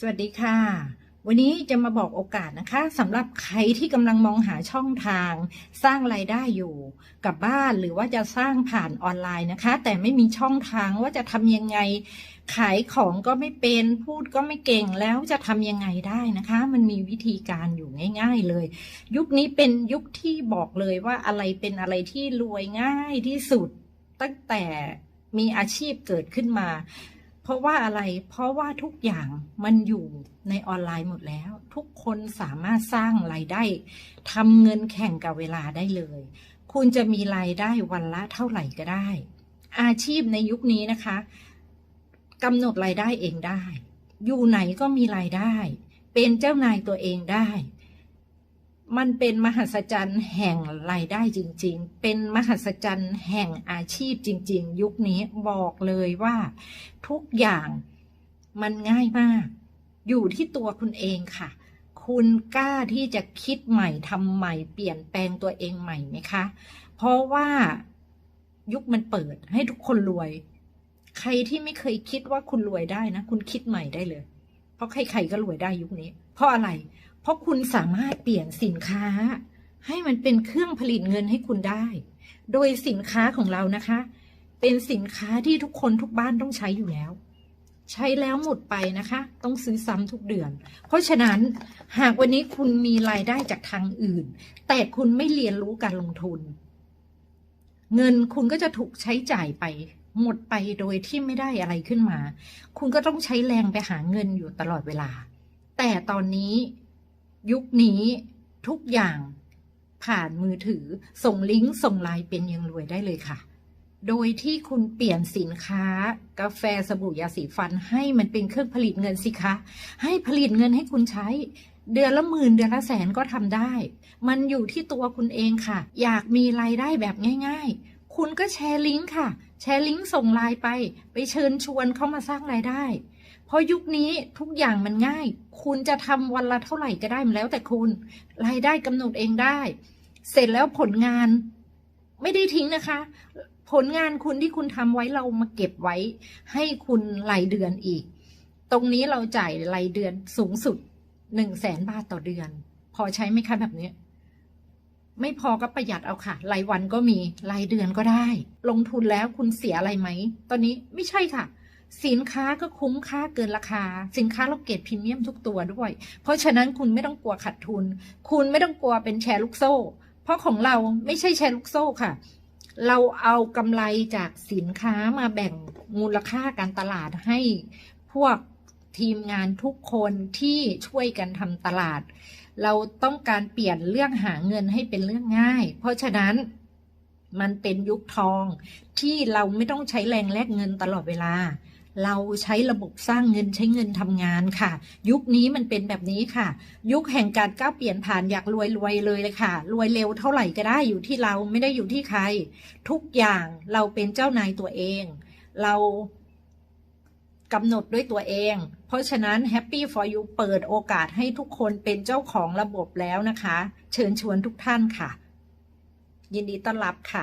สวัสดีค่ะ วันนี้จะมาบอกโอกาสนะคะสำหรับใครที่กำลังมองหาช่องทาง สร้างไรายได้อยู่กับบ้านหรือว่าจะสร้างผ่านออนไลน์นะคะ แต่ไม่มีช่องทางว่าจะทำยังไง ขายของก็ไม่เป็นพูดก็ไม่เก่งแล้วจะทำยังไงได้นะคะ มันมีวิธีการอยู่ง่าย ๆเลย ยุคนี้เป็นยุคที่บอกเลยว่าอะไรเป็นอะไรที่รวยง่ายที่สุดตั้งแต่มีอาชีพเกิดขึ้นมา เพราะว่าอะไร เพราะว่าทุกอย่างมันอยู่ในออนไลน์หมดแล้ว ทุกคนสามารถสร้างรายได้ทำเงินแข่งกับเวลาได้เลย คุณจะมีรายได้วันละเท่าไหร่ก็ได้ อาชีพในยุคนี้นะคะกำหนดรายได้เองได้ อยู่ไหนก็มีรายได้ เป็นเจ้านายตัวเองได้ มันเป็นมหัศจรรย์แห่งรายได้จริง ๆ เป็นมหัศจรรย์แห่งอาชีพจริง ๆ ยุคนี้บอกเลยว่า ทุกอย่างมันง่ายมาก อยู่ที่ตัวคุณเองค่ะ คุณกล้าที่จะคิดใหม่ทำใหม่ เปลี่ยนแปลงตัวเองใหม่ไหมคะ เพราะว่ายุคมันเปิดให้ทุกคนรวย ใครที่ไม่เคยคิดว่าคุณรวยได้นะ คุณคิดใหม่ได้เลย เพราะใครๆก็รวยได้ยุคนี้ เพราะอะไรเพราะคุณสามารถเปลี่ยนสินค้า ให้มันเป็นเครื่องผลิตเงินให้คุณได้ โดยสินค้าของเรานะคะ เป็นสินค้าที่ทุกคนทุกบ้านต้องใช้อยู่แล้ว ใช้แล้วหมดไปนะคะ ต้องซื้อซ้ำทุกเดือน เพราะฉะนั้นหากวันนี้คุณมีรายได้จากทางอื่น แต่คุณไม่เรียนรู้การลงทุน เงินคุณก็จะถูกใช้จ่ายไปหมดไปโดยที่ไม่ได้อะไรขึ้นมา คุณก็ต้องใช้แรงไปหาเงินอยู่ตลอดเวลา แต่ตอนนี้ ยุคนี้ทุกอย่างผ่านมือถือส่งลิงก์ส่งไลน์เป็นยังรวยได้เลยค่ะ โดยที่คุณเปลี่ยนสินค้า กาแฟสบู่ยาสีฟันให้มันเป็นเครื่องผลิตเงินสิคะ ให้ผลิตเงินให้คุณใช้ เดือนละหมื่นเดือนละแสนก็ทำได้ มันอยู่ที่ตัวคุณเองค่ะ อยากมีรายได้แบบง่าย ๆ คุณก็แชร์ลิงก์ค่ะ แชร์ลิงก์ส่งไลน์ไป ไปเชิญชวนเข้ามาสร้างรายได้ เพราะยุคนี้ทุกอย่างมันง่าย คุณจะทำวันละเท่าไหร่ก็ได้มันแล้วแต่คุณ รายได้กำหนดเองได้ เสร็จแล้วผลงานไม่ได้ทิ้งนะคะ ผลงานคุณที่คุณทำไว้เรามาเก็บไว้ ให้คุณรายเดือนอีก ตรงนี้เราจ่ายรายเดือนสูงสุดหนึ่งแสนบาทต่อเดือน พอใช้ไหมคะแบบนี้ ไม่พอก็ประหยัดเอาค่ะ รายวันก็มี รายเดือนก็ได้ ลงทุนแล้วคุณเสียอะไรไหม ตอนนี้ไม่ใช่ค่ะ สินค้าก็คุ้มค่าเกินราคา สินค้าเราเกรดพรีเมียมทุกตัวด้วย เพราะฉะนั้นคุณไม่ต้องกลัวขาดทุน คุณไม่ต้องกลัวเป็นแชร์ลูกโซ่ เพราะของเราไม่ใช่แชร์ลูกโซ่ค่ะ เราเอากำไรจากสินค้ามาแบ่งมูลค่าการตลาดให้พวกทีมงานทุกคนที่ช่วยกันทำตลาด เราต้องการเปลี่ยนเรื่องหาเงินให้เป็นเรื่องง่าย เพราะฉะนั้นมันเป็นยุคทองที่เราไม่ต้องใช้แรงแลกเงินตลอดเวลา เราใช้ระบบสร้างเงินใช้เงินทำงานค่ะ ยุคนี้มันเป็นแบบนี้ค่ะ ยุคแห่งการก้าวเปลี่ยนผ่านอยากรวยรวยเลยเลยค่ะ รวยเร็วเท่าไหร่ก็ได้อยู่ที่เราไม่ได้อยู่ที่ใคร ทุกอย่างเราเป็นเจ้านายตัวเอง เรากำหนดด้วยตัวเอง เพราะฉะนั้น Happy for you เปิดโอกาสให้ทุกคนเป็นเจ้าของระบบแล้วนะคะ เชิญชวนทุกท่านค่ะ ยินดีต้อนรับค่ะ